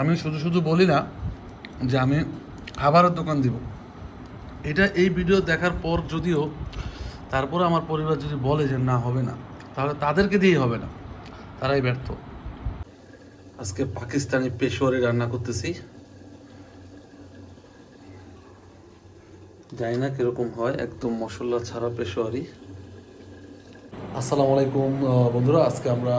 আমি শুধু শুধু বলি না যে আমি খাবারের দোকান দিব। এটা এই ভিডিও দেখার পর যদিও তারপরে আমার পরিবার যদি বলে যে না, হবে না, তাহলে তাদেরকে দিয়েই হবে না। তারাই ব্যর্থ। আজকে পাকিস্তানি পেশোয়ারি রান্না করতেছি। জানি না কীরকম হয়, একদম মশলা ছাড়া পেশোয়ারি। আসসালামু আলাইকুম বন্ধুরা, আজকে আমরা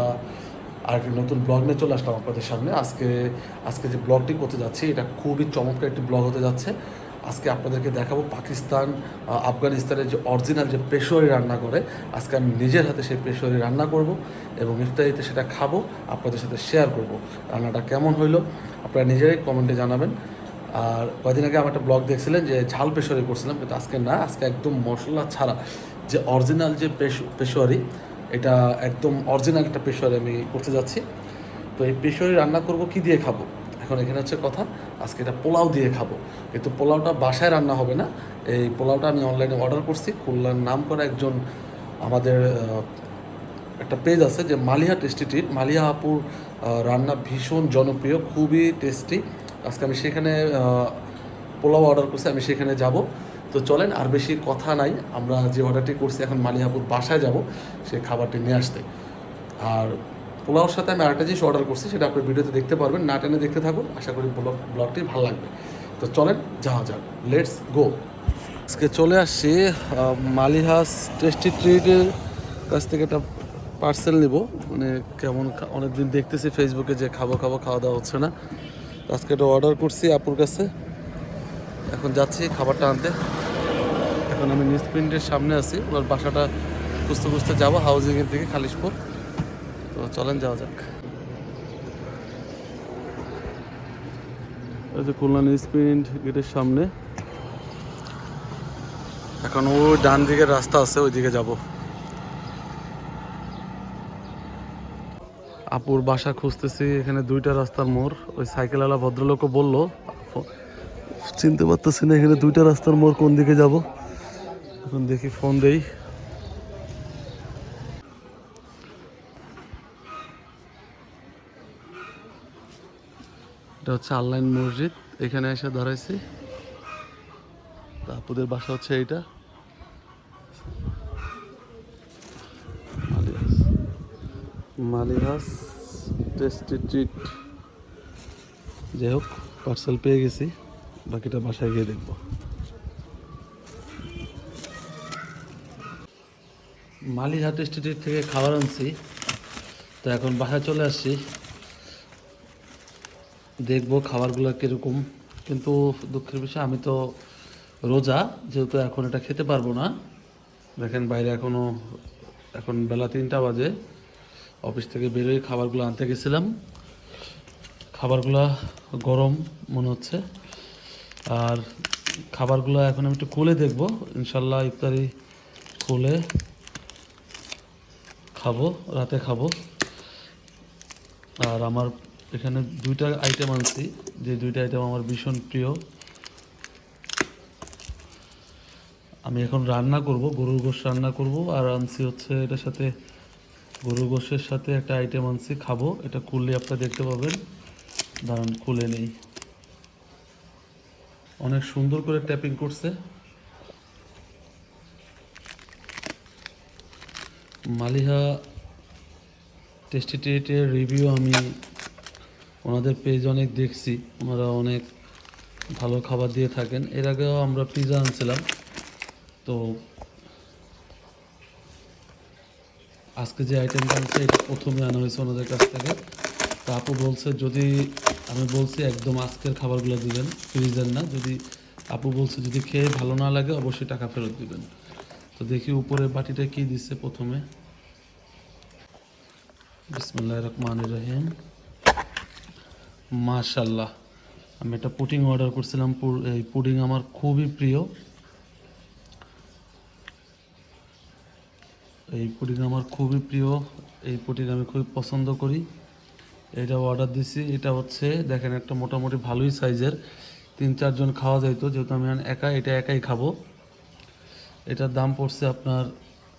আরেকটি নতুন ব্লগ নিয়ে চলে আসলাম আপনাদের সামনে। আজকে আজকে যে ব্লগটি করতে যাচ্ছি, এটা খুবই চমৎকার একটি ব্লগ হতে যাচ্ছে। আজকে আপনাদেরকে দেখাবো পাকিস্তান আফগানিস্তানের যে অরিজিনাল যে পেশোয়ারি রান্না করে, আজকে আমি নিজের হাতে সেই পেশোয়ারি রান্না করব এবং ইফতারিতে সেটা খাব, আপনাদের সাথে শেয়ার করব। রান্নাটা কেমন হইল, আপনারা নিজেরাই কমেন্টে জানাবেন। আর কয়েকদিন আগে আমার একটা ব্লগ দেখছিলেন যে ঝাল পেশোয়ারি করছিলাম, কিন্তু আজকে না, আজকে একদম মশলা ছাড়া যে অরিজিনাল যে পেশ- পেশোয়ারি এটা একদম অরিজিনাল একটা পেশোয়ারি আমি করতে যাচ্ছি। তো এই পেশোয়ারি রান্না করব, কি দিয়ে খাব? এখন এখানে হচ্ছে কথা, আজকে এটা পোলাও দিয়ে খাব। কিন্তু পোলাওটা বাসায় রান্না হবে না। এই পোলাওটা আমি অনলাইনে অর্ডার করছি। খুলনার নাম করা একজন আমাদের একটা পেজ আছে যে মালিহা টেস্টি ট্রিট মালিহা আপুর রান্না ভীষণ জনপ্রিয়, খুবই টেস্টি আজকে আমি সেখানে পোলাও অর্ডার করছি, আমি সেখানে যাব। তো চলেন, আর বেশি কথা নাই। আমরা যে অর্ডারটি করছি, এখন মালিহা আপুর বাসায় যাব, সেই খাবারটি নিয়ে আসতে। আর পোলাওর সাথে আমি আরেকটা জিনিস অর্ডার করছি, সেটা আপনি ভিডিওতে দেখতে পারবেন, না টেনে দেখতে থাকুন। আশা করি ব্লগ ব্লগটি ভালো লাগবে। তো চলেন, যাওয়া যাক। লেটস গো আজকে চলে আসছি মালিহাস টেস্টি ট্রিটের কাছ থেকে একটা পার্সেল নিব। মানে কেমন অনেকদিন দেখতেছি ফেসবুকে যে খাব খাব, খাওয়া দাওয়া হচ্ছে না। আজকে এটা অর্ডার করছি আপুর কাছে। এখন যাচ্ছি খাবারটা আনতে। এখন আমি নিউজ প্রিন্টের সামনে আছি। ওর বাসাটা খুঁজতে খুঁজতে যাব হাউজিংয়ের দিকে, খালিশপুর। তো চলেন, যাওয়া যাক। এই যে খুলনা নিউজ প্রিন্ট গেটের সামনে। এখন ওই ডান দিকের রাস্তা আছে ওই দিকে যাব। আপুর বাসা খুঁজতেছি, এখানে দুইটা রাস্তার মোড়। ওই সাইকেলওয়ালা ভদ্রলোকও বলল চিনতে পারতেছি না এখানে দুইটা রাস্তার মোড় কোন দিকে যাব। এখন দেখি ফোন দেই। এটা হচ্ছে আনলাইন মসজিদ, এখানে এসে দাঁড়াইছি। তা আপুদের বাসা হচ্ছে এইটা। Maliha's tasty treat. যাই হোক, পার্সেল পেয়ে গেছি, বাকিটা বাসায় গিয়ে দেখব। মালিহা টেস্টি ট্রিট থেকে খাবার আনছি। তো এখন বাসায় চলে আসছি। দেখব খাবারগুলো কীরকম। কিন্তু দুঃখের বিষয়, আমি তো রোজা, যেহেতু এখন এটা খেতে পারব না। দেখেন বাইরে এখনও এখন বেলা তিনটা বাজে। অফিস থেকে বেরোয় খাবারগুলো আনতে গেছিলাম। খাবারগুলো গরম মনে হচ্ছে। আর খাবারগুলো এখন আমি একটু খুলে দেখব। ইনশাল্লাহ ইফতারি খুলে খাব, রাতে খাব। আর আমার এখানে দুইটা আইটেম আনছি। যে দুইটা আইটেম আমার ভীষণ প্রিয়। আমি এখন রান্না করব, গরুর গোশ রান্না করব। আর আনছি হচ্ছে এটার সাথে, গরুর গোশের সাথে একটা আইটেম আনছি, খাব। এটা খুললে আপনারা দেখতে পাবেন। দাঁড়ান, খুলে নেই। অনেক সুন্দর করে ট্যাপিং করছে। মালিহা টেস্টি টেটের রিভিউ আমি ওনাদের পেজ অনেক দেখছি। ওনারা অনেক ভালো খাবার দিয়ে থাকেন। এর আগেও আমরা পিজা আনছিলাম। তো আজকে যে আইটেমটা আনছে, এটা প্রথমে আনা হয়েছে ওনাদের কাছ থেকে। তো আপু বলছে, যদি আমি বলছি একদম আজকের খাবারগুলো দিবেন ফ্রিজের না, যদি আপু বলছে যদি খেয়ে ভালো না লাগে, অবশ্যই টাকা ফেরত দিবেন। তো দেখি উপরে বাটিটা কি দিচ্ছে প্রথমে। বিসমুল্লাহ রহমান রহিম। মাশাল্লাহ আমি একটা পুডিং অর্ডার করছিলাম। এই পুডিং আমার খুবই প্রিয়। এই পুডিং আমার খুবই প্রিয়। এই পুডিং আমি খুবই পছন্দ করি। এটা অর্ডার দিছি। এটা হচ্ছে, দেখেন, একটা মোটামুটি ভালোই সাইজের। তিন, চারজন খাওয়া যাইতো, যেহেতু আমি একা, এটা একাই খাব। এটার দাম পড়ছে আপনার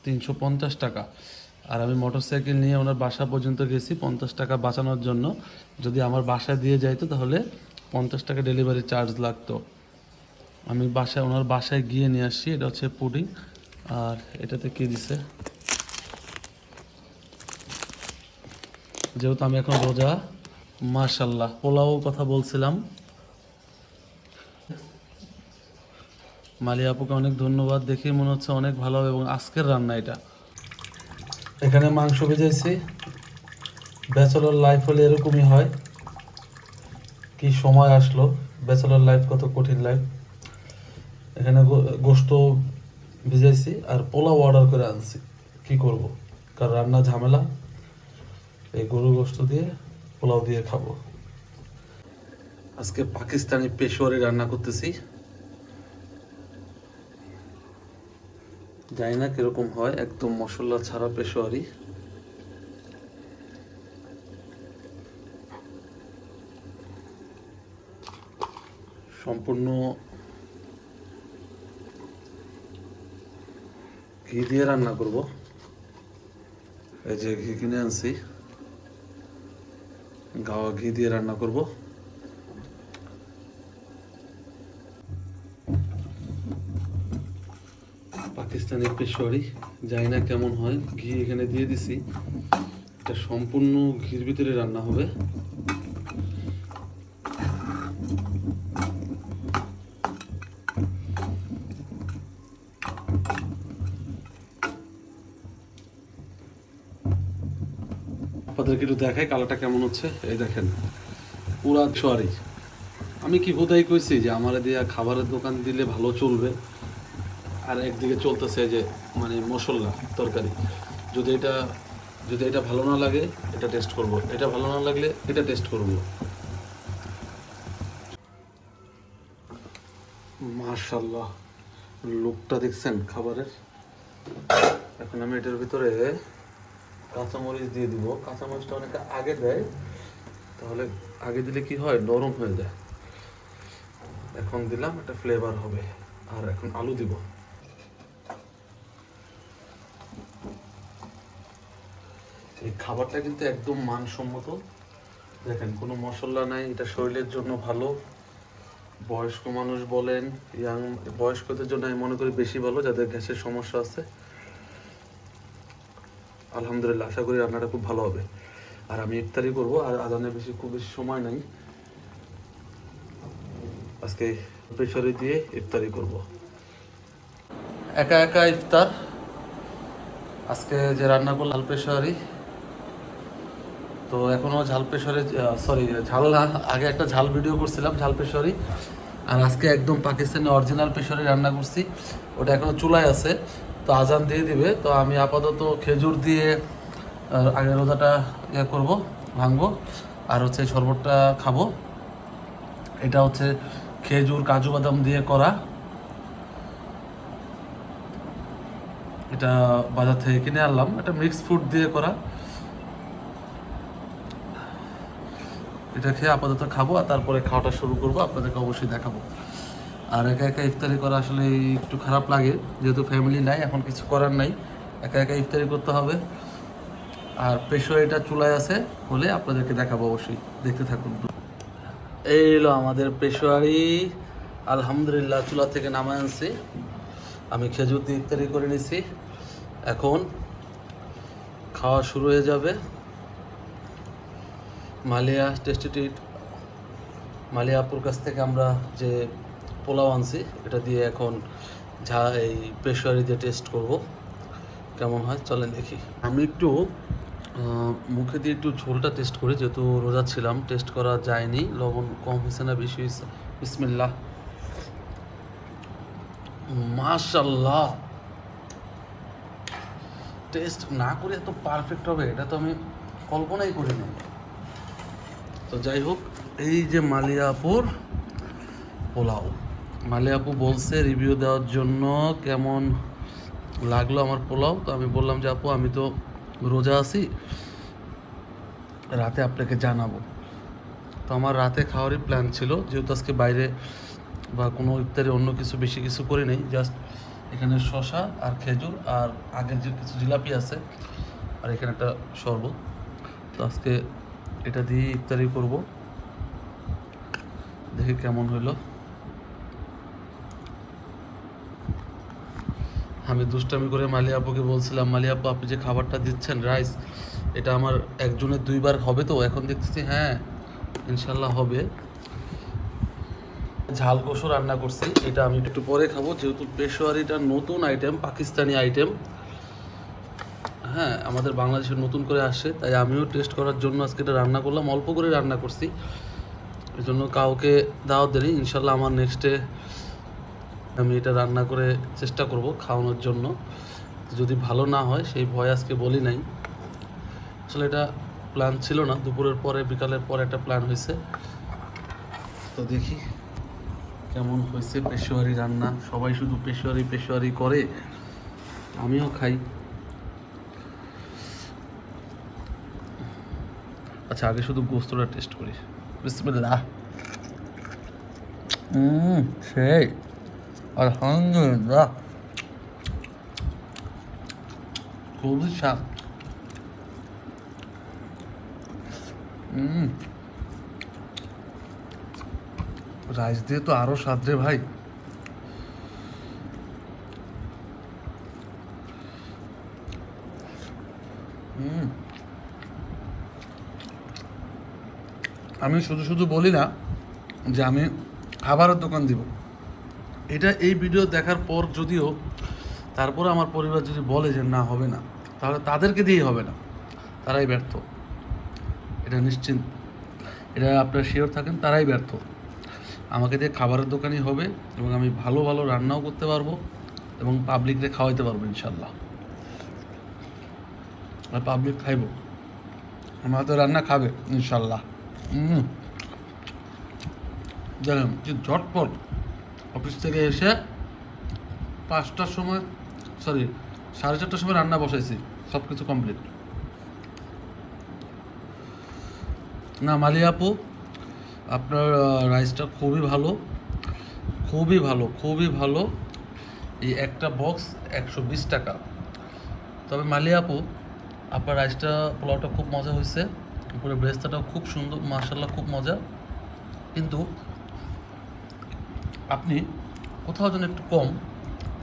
তিনশো পঞ্চাশ টাকা। আর আমি মোটরসাইকেল নিয়ে ওনার বাসা পর্যন্ত গেছি পঞ্চাশ টাকা বাঁচানোর জন্য। যদি আমার বাসায় দিয়ে যাইতো তাহলে পঞ্চাশ টাকা ডেলিভারি চার্জ লাগতো। আমি বাসায়, ওনার বাসায় গিয়ে নিয়ে আসছি এটা হচ্ছে পুডিং। আর এটাতে কি দিছে? যেহেতু আমি এখন রোজা মাশাল্লাহ পোলাও কথা বলছিলাম। মালিয়া আপুকে অনেক ধন্যবাদ, দেখে মনে হচ্ছে অনেক ভালো এবং আজকের রান্না এটা। এখানে মাংস ভেজেছি। ব্যাচেলর লাইফ হলে এরকমই হয়। কি সময় আসলো? ব্যাচেলর লাইফ কত কঠিন লাইফ এখানে গোস্ত ভিজাইছি আর পোলাও অর্ডার করে আনছি। কি করব? কারণ রান্না ঝামেলা? এই গরু গোস্ত দিয়ে, পোলাও দিয়ে খাব। আজকে পাকিস্তানি পেশোয়ারি রান্না করতেছি। জানি না কীরকম হয়, একদম মশলা ছাড়া পেশোয়ারি। সম্পূর্ণ ঘি দিয়ে রান্না করব। এই যে ঘি কিনে আনছি। গাওয়া ঘি দিয়ে রান্না করব। পাকিস্তানি পেশোয়ারি জানি না কেমন হয়। ঘি এখানে দিয়ে দিছি। এটা সম্পূর্ণ ঘির ভিতরে রান্না হবে। আপনাদেরকে একটু দেখাই কালারটা কেমন হচ্ছে। এই দেখেন, পুরা সোয়ারি আমি কি বোধাই কইছি যে, আমার দিয়া খাবারের দোকান দিলে ভালো চলবে। আর একদিকে চলতেছে যে মানে মশলা, তরকারি। যদি এটা যদি এটা ভালো না লাগে, এটা টেস্ট করব। এটা ভালো না লাগলে, এটা টেস্ট করব। মাশাল্লাহ লুকটা দেখছেন খাবারের? এখন আমি এটার ভিতরে কাঁচামরিচ দিয়ে দিব। কাঁচামরিচটা অনেকে আগে দেয়, তাহলে আগে দিলে কি হয়? নরম হয়ে যায়। এখন দিলাম একটা ফ্লেভার হবে। আর এখন আলু দিব। খাবারটা কিন্তু একদম মানসম্মত। দেখেন, কোনো মশলা নাই, এটা শরীরের জন্য ভালো। বয়স্ক মানুষ বলেন, ইয়াং, বয়স্কদের জন্য আমি মনে করি বেশি ভালো, যাদের গ্যাসের সমস্যা আছে। আলহামদুলিল্লাহ, আশা করি রান্নাটা খুব ভালো হবে। আর আমি ইফতারি করব, আর আজানের বেশি, খুব বেশি সময় নাই। আজকে প্রেশারে দিয়ে ইফতারি করব। একা একা ইফতার। আজকে যে রান্না করলাম ঝাল প্রেশারি তো এখনও ঝাল প্রেশারে সরি ঝাল আগে একটা ঝাল ভিডিও করছিলাম ঝাল প্রেশারি আর আজকে একদম পাকিস্তানি অরিজিনাল প্রেশারে রান্না করছি। ওটা এখনও চুলায় আছে, তো আজান দিয়ে দিবে। তো আমি আপাতত খেজুর দিয়ে আগে রোজাটা ইয়ে করব, ভাঙবো, আর হচ্ছে শরবতটা খাব। এটা হচ্ছে খেজুর কাজু বাদাম দিয়ে করা। এটা বাজার থেকে কিনে আনলাম। এটা মিক্স ফ্রুট দিয়ে করা। এটা খেয়ে আপাতত খাব আর তারপরে খাওয়াটা শুরু করব, আপনাদেরকে অবশ্যই দেখাবো। আর একা একা ইফতারি করা আসলে একটু খারাপ লাগে, যেহেতু ফ্যামিলি নাই, এখন কিছু করার নাই। একা একা ইফতারি করতে হবে। আর প্রেশার এটা চুলায় আছে হলে আপনাদেরকে দেখাবো অবশ্যই। দেখতে থাকুন। এই এলো আমাদের পেশোয়ারি আলহামদুলিল্লাহ, চুলা থেকে নামায় আনছি। আমি খেজুর দিয়ে ইফতারি করে নিছি। এখন খাওয়া শুরু হয়ে যাবে। মালিয়া টেস্টি ট্রিট মালিয়া আপুর কাছ থেকে আমরা যে পোলাও আনছি, এটা দিয়ে এখন যা এই পেশোয়ারি দিয়ে টেস্ট করব। কেমন হয়? চলেন দেখি। আমি একটু মুখে দিয়ে একটু ঝোলটা টেস্ট করি, যেহেতু রোজা ছিলাম টেস্ট করা যায়নি, লবণ কম হয়েছে না, বেশি হয়েছে। বিসমিল্লাহ। মাশাল্লাহ টেস্ট না করে এত পারফেক্ট হবে, এটা তো আমি কল্পনাই করিনি। তো যাই হোক, এই যে মালিয়াপুর পোলাও। মালিয়াপু বলছে রিভিউ দেওয়ার জন্য কেমন লাগল আমার পোলাও? তো আমি বললাম যে, আপু, আমি তো রোজা আছি, রাতে আপনাকে জানাব। তো আমার রাতে খাওয়ারই প্ল্যান ছিল, যেহেতু আজকে বাইরে বা কোনো ইফতারে অন্য কিছু বেশি কিছু করি নেই জাস্ট এখানে শশা আর খেজুর আর আগের যে কিছু জিলাপি আছে, আর এখানে একটা শরবত। তো আজকে এটা দিয়ে ইফতারি করব। দেখি কেমন হইল। আমি দুষ্টামি করে মালি আপুকে বলছিলাম মালি আপু, আপনি যে খাবারটা দিচ্ছেন, রাইস, এটা আমার একজনের দুইবার হবে তো? এখন দেখতেছি হ্যাঁ ইনশাল্লাহ হবে। ঝাল গোসো রান্না করছি, এটা আমি একটু পরে খাব, যেহেতু পেশোয়ারিটা নতুন আইটেম পাকিস্তানি আইটেম হ্যাঁ আমাদের বাংলাদেশে নতুন করে আসে তাই আমিও টেস্ট করার জন্য আজকে এটা রান্না করলাম। অল্প করে রান্না করছি। এই জন্য কাউকে দাওয়াত দেরি ইনশাল্লাহ আমার নেক্সটে আমি এটা রান্না করে চেষ্টা করব খাওয়ানোর জন্য। যদি ভালো না হয়, সেই ভয় আজকে বলি নাই। আসলে এটা প্ল্যান ছিল না। দুপুরের পরে, বিকালের পরে একটা প্ল্যান হয়েছে। তো দেখি কেমন হয়েছে। পেশোয়ারি রান্না, সবাই শুধু পেশোয়ারি পেশোয়ারি করে, আমিও খাই। আচ্ছা আগে শুধু গোস্তটা টেস্ট করি বিসমিল্লাহ। হুম সেই। আলহামদুলিল্লাহ। খুবই হুম রাইস দিয়ে তো আরও স্বাদ রে ভাই হুম আমি শুধু শুধু বলি না যে আমি খাবারের দোকান দিব। এটা এই ভিডিও দেখার পর যদিও তারপরে আমার পরিবার যদি বলে যে না, হবে না, তাহলে তাদেরকে দিয়েই হবে না। তারাই ব্যর্থ। এটা নিশ্চিন্ত। এটা আপনারা শিওর থাকেন, তারাই ব্যর্থ। আমাকে দিয়ে খাবারের দোকানই হবে এবং আমি ভালো ভালো রান্নাও করতে পারব এবং পাবলিকরে খাওয়াইতে পারব ইনশাল্লাহ আর পাবলিক খাইব। আমার তো রান্না খাবে ইনশাল্লাহ দেখেন যে ঝটপট অফিস থেকে এসে পাঁচটার সময় সরি সাড়ে চারটার সময় রান্না বসাইছি সব কিছু কমপ্লিট না, মালি আপু, আপনার রাইসটা খুবই ভালো খুবই ভালো খুবই ভালো। এই একটা বক্স একশো বিশ টাকা। তবে মালি আপু, আপনার রাইসটা পোলাওটা খুব মজা হয়েছে। উপরে ব্রেস্তাটাও খুব সুন্দর মার্শাল্লাহ খুব মজা। কিন্তু আপনি কোথাও যেন একটু কম,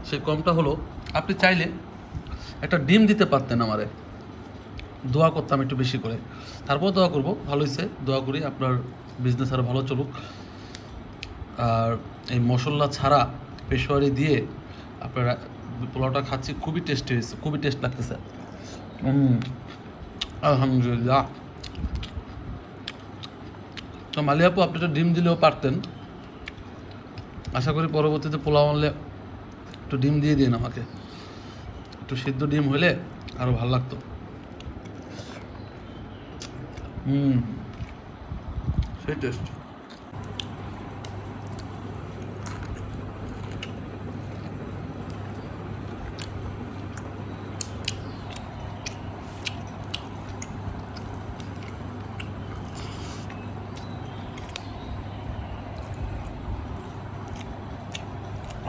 সেই কমটা হলো আপনি চাইলে একটা ডিম দিতে পারতেন আমারে। দোয়া করতাম একটু বেশি করে। তারপর দোয়া করব ভালো হয়েছে। দোয়া করি আপনার বিজনেস আরও ভালো চলুক। আর এই মশলা ছাড়া পেশোয়ারি দিয়ে আপনার পোলাওটা খাচ্ছি, খুবই টেস্টি হয়েছে, খুবই টেস্ট লাগতেছে। আলহামদুলিল্লাহ। তো মালিয়াপু আপনি তো ডিম দিলেও পারতেন। আশা করি পরবর্তীতে পোলাও আনলে একটু ডিম দিয়ে দিন আমাকে। একটু সিদ্ধ ডিম হলে আরও ভালো লাগতো। হুম। সেই টেস্ট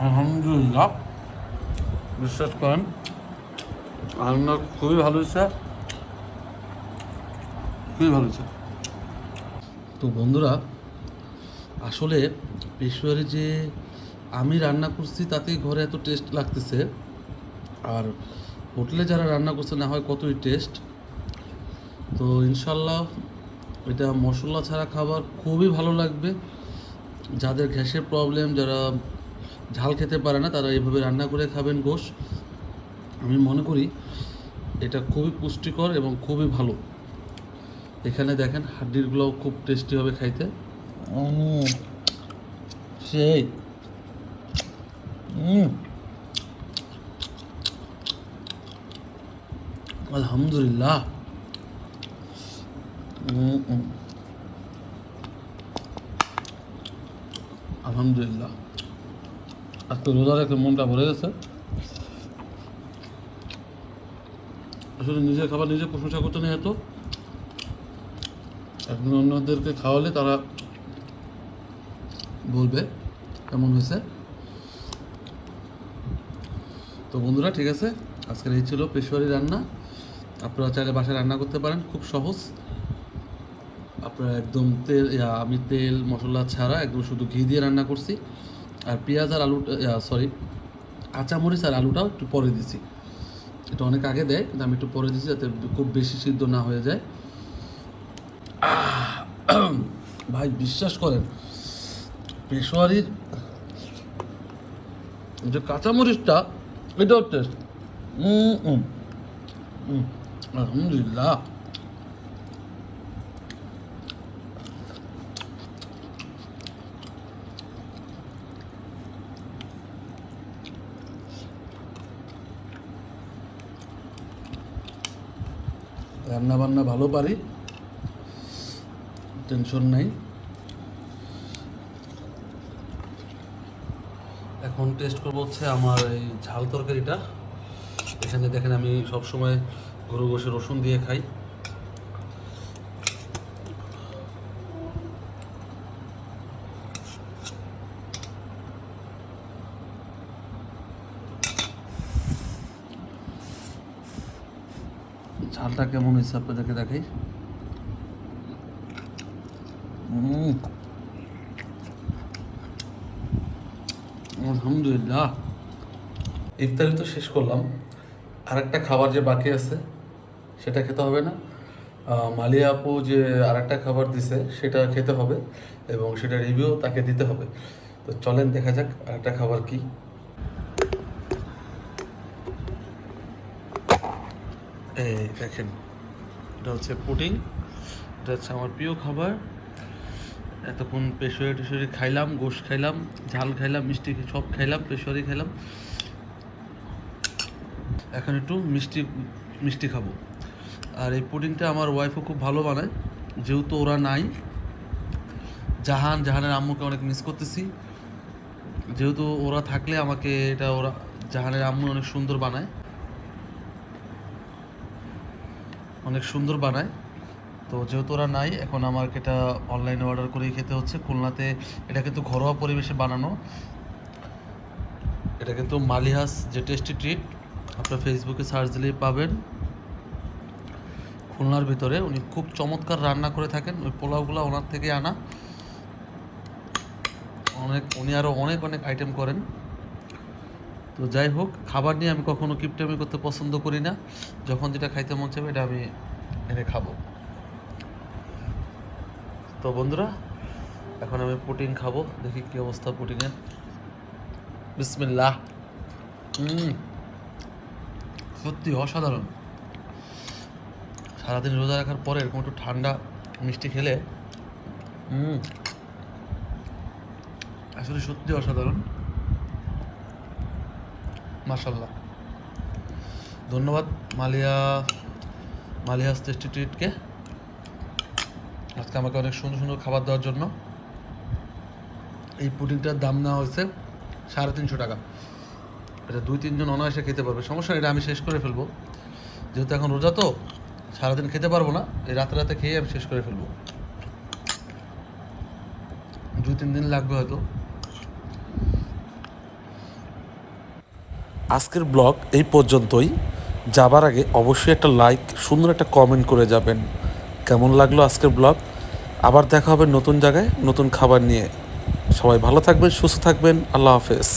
আলহামদুলিল্লাহ। বিশ্বাস করেন রান্না খুবই ভালো হয়েছে। খুবই ভালো হয়েছে। তো বন্ধুরা, আসলে পেশোয়ারি যে আমি রান্না করছি তাতেই ঘরে এত টেস্ট লাগতেছে। আর হোটেলে যারা রান্না করছে, না হয় কতই টেস্ট তো ইনশাল্লাহ এটা মশলা ছাড়া খাবার খুবই ভালো লাগবে। যাদের গ্যাসের প্রবলেম যারা ঝাল খেতে পারে না, তারা এইভাবে রান্না করে খাবেন গোশ। আমি মনে করি এটা খুবই পুষ্টিকর এবং খুবই ভালো। এখানে দেখেন, হাড্ডিরগুলোও খুব টেস্টি হবে খাইতে। সেই। আলহামদুলিল্লাহ। আলহামদুলিল্লাহ। আজকে রোজা রেখে মনটা ভরে গেছে। আসলে নিজের খাবার নিজে প্রশংসা করতে নেই এত। এখন অন্যদেরকে খাওয়ালে তারা বলবে, কেমন হয়েছে। তো বন্ধুরা, ঠিক আছে। আজকের এই ছিল পেশোয়ারি রান্না। আপনারা চাইলে বাসায় রান্না করতে পারেন, খুব সহজ। আপনারা একদম তেল আমি তেল, মশলা ছাড়া একদম শুধু ঘি দিয়ে রান্না করছি। আর পেঁয়াজ আর আলু সরি কাঁচামরিচ আর আলুটাও একটু পরে দিছি। এটা অনেক আগে দেয়, কিন্তু আমি একটু পরে দিছি যাতে খুব বেশি সিদ্ধ না হয়ে যায়। ভাই, বিশ্বাস করেন, পেশোয়ারির যে কাঁচামরিচটা, এটাও টেস্ট আলহামদুলিল্লাহ। রান্না বান্না ভালো পারি, টেনশন নাই। এখন টেস্ট করব হচ্ছে আমার এই ঝাল তরকারিটা। এখানে দেখেন আমি সবসময় গরু গোসে রসুন দিয়ে খাই। ঝালটা কেমন হয়েছে আপনাদেরকে দেখাই। আলহামদুলিল্লাহ। ইফতারি তো শেষ করলাম। আর একটা খাবার যে বাকি আছে, সেটা খেতে হবে না। মালিয়া আপু যে আরেকটা খাবার দিছে, সেটা খেতে হবে এবং সেটা রিভিউ তাকে দিতে হবে। তো চলেন দেখা যাক আরেকটা খাবার কি। এই দেখেন, এটা হচ্ছে পুডিং, এটা হচ্ছে আমার প্রিয় খাবার। এতক্ষণ পেশোয়ারি টেশোয়ারি খাইলাম, গোশ খাইলাম, ঝাল খাইলাম, মিষ্টি সব খাইলাম, পেশোয়ারি খাইলাম। এখন একটু মিষ্টি মিষ্টি খাব। আর এই পুডিংটা আমার ওয়াইফও খুব ভালো বানায়, যেহেতু ওরা নাই। জাহান, জাহানের আম্মুকে অনেক মিস করতেছি। যেহেতু ওরা থাকলে আমাকে এটা ওরা জাহানের আম্মু অনেক সুন্দর বানায়। অনেক সুন্দর বানায়। তো যেহেতু ওরা নাই, এখন আমাকে এটা অনলাইনে অর্ডার করেই খেতে হচ্ছে। খুলনাতে এটা কিন্তু ঘরোয়া পরিবেশে বানানো। এটা কিন্তু মালিহাস যে টেস্টি ট্রিট আপনার ফেসবুকে সার্চ দিলেই পাবেন। খুলনার ভিতরে উনি খুব চমৎকার রান্না করে থাকেন। ওই পোলাওগুলো ওনার থেকে আনা। অনেক, উনি আরও অনেক অনেক আইটেম করেন। তো যাই হোক, খাবার নিয়ে আমি কখনো কিপটামি করতে পছন্দ করি না। যখন যেটা খাইতে মন চাইবে, এটা আমি এনে খাব। তো বন্ধুরা, এখন আমি পুটিং খাব। দেখি কি অবস্থা পুটিংয়ের বিসমিল্লাহ। সত্যি অসাধারণ। সারাদিন রোজা রাখার পরে এরকম একটু ঠান্ডা মিষ্টি খেলে আসলে সত্যি অসাধারণ। মাশাল্লাহ ধন্যবাদ মালিয়া মালিয়াস টেস্টি ট্রিটকে আজকে আমাকে অনেক সুন্দর সুন্দর খাবার দেওয়ার জন্য। এই পুডিংটার দাম নেওয়া হয়েছে সাড়ে তিনশো টাকা। এটা দুই তিনজন অনায়াসে খেতে পারবে। সমস্যা এটা আমি শেষ করে ফেলব। যেহেতু এখন রোজা তো, সারাদিন খেতে পারব না, এই রাতে রাতে খেয়ে আমি শেষ করে ফেলব। দুই তিন দিন লাগবে হয়তো। আজকের ব্লগ এই পর্যন্তই। যাবার আগে অবশ্যই একটা লাইক সুন্দর একটা কমেন্ট করে যাবেন। কেমন লাগল আজকের ব্লগ? আবার দেখা হবে নতুন জায়গায়, নতুন খাবার নিয়ে। সবাই ভালো থাকবেন, সুস্থ থাকবেন। আল্লাহ হাফেজ।